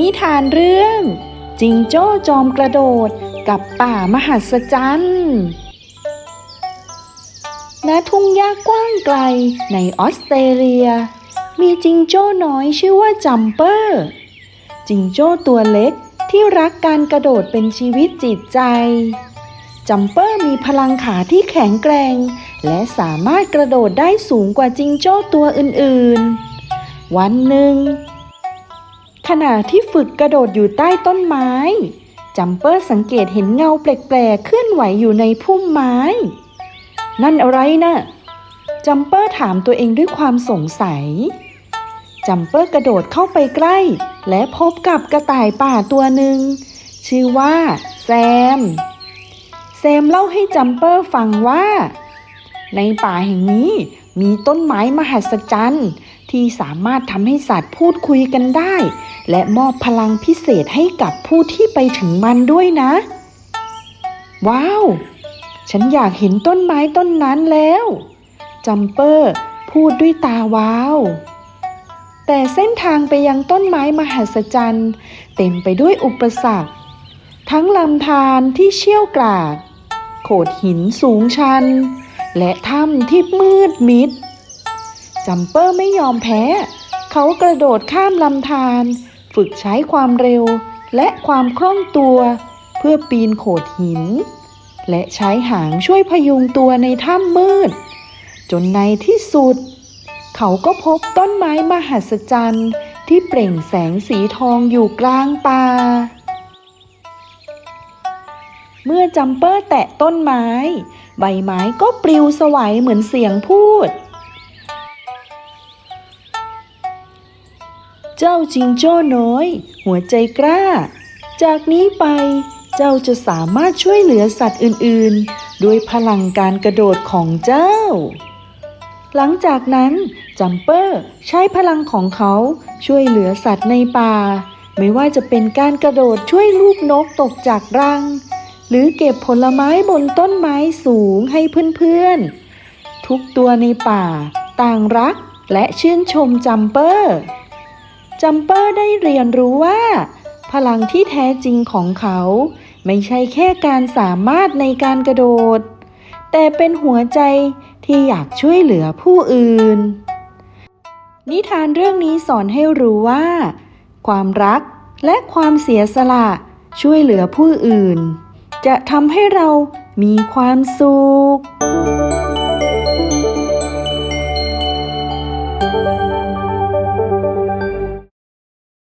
นิทานเรื่องจิงโจ้จอมกระโดดกับป่ามหัศจรรย์ณทุ่งหญ้ากว้างไกลในออสเตรเลีย มีจิงโจ้น้อยชื่อว่าจัมเปอร์ จิงโจ้ตัวเล็กที่รักการกระโดดเป็นชีวิตจิตใจ จัมเปอร์มีพลังขาที่แข็งแกร่ง และสามารถกระโดดได้สูงกว่าจิงโจ้ตัวอื่นๆ วันหนึ่ง ขณะที่ฝึกกระโดดอยู่ใต้ต้นไม้ จัมเปอร์สังเกตเห็นเงาแปลกๆเคลื่อนไหวอยู่ในพุ่มไม้ นั่นอะไรนะ่ะจัมเปอร์ถามตัวเองด้วยความสงสัย จัมเปอร์กระโดดเข้าไปใกล้ และพบกับกระต่ายป่าตัวหนึ่ง ชื่อว่าแซม แซมเล่าให้จัมเปอร์ฟังว่า ในป่าแห่งนี้มีต้นไม้มหัศจรรย์ ที่สามารถทำให้สัตว์พูดคุยกันได้ และมอบพลังพิเศษให้กับผู้ที่ไปถึงมันด้วยนะ ว้าว ฉันอยากเห็นต้นไม้ต้นนั้นแล้วจัมเปอร์พูดด้วยตาว้าว แต่เส้นทางไปยังต้นไม้มหัศจรรย์เต็มไปด้วยอุปสรรค ทั้งลำธารที่เชี่ยวกรากโขดหินสูงชัน และถ้ำที่มืดมิด จัมเปอร์ไม่ยอมแพ้ เขากระโดดข้ามลำธารฝึกใช้ความเร็วและความคล่องตัว เพื่อปีนโขดหิน และใช้หางช่วยพยุงตัวในถ้ำมืด จนในที่สุด เขาก็พบต้นไม้มหัศจรรย์ที่เปล่งแสงสีทองอยู่กลางป่า เมื่อจัมเปอร์แตะต้นไม้ ใบไม้ก็ปลิวสวัยเหมือนเสียงพูด เจ้าจิงโจ้น้อย หัวใจกล้า จากนี้ไปเจ้าจะสามารถช่วยเหลือสัตว์อื่นๆ ด้วยพลังการกระโดดของเจ้า หลังจากนั้นจัมเปอร์ใช้พลังของเขาช่วยเหลือสัตว์ในป่า ไม่ว่าจะเป็นการกระโดดช่วยลูกนกตกจากรัง หรือเก็บผลไม้บนต้นไม้สูงให้เพื่อนๆ ทุกตัวในป่า ต่างรักและชื่นชมจัมเปอร์ จัมเปอร์ได้เรียนรู้ว่า พลังที่แท้จริงของเขา ไม่ใช่แค่การสามารถในการกระโดด แต่เป็นหัวใจที่อยากช่วยเหลือผู้อื่น นิทานเรื่องนี้สอนให้รู้ว่า ความรักและความเสียสละช่วยเหลือผู้อื่น จะทำให้เรามีความสุข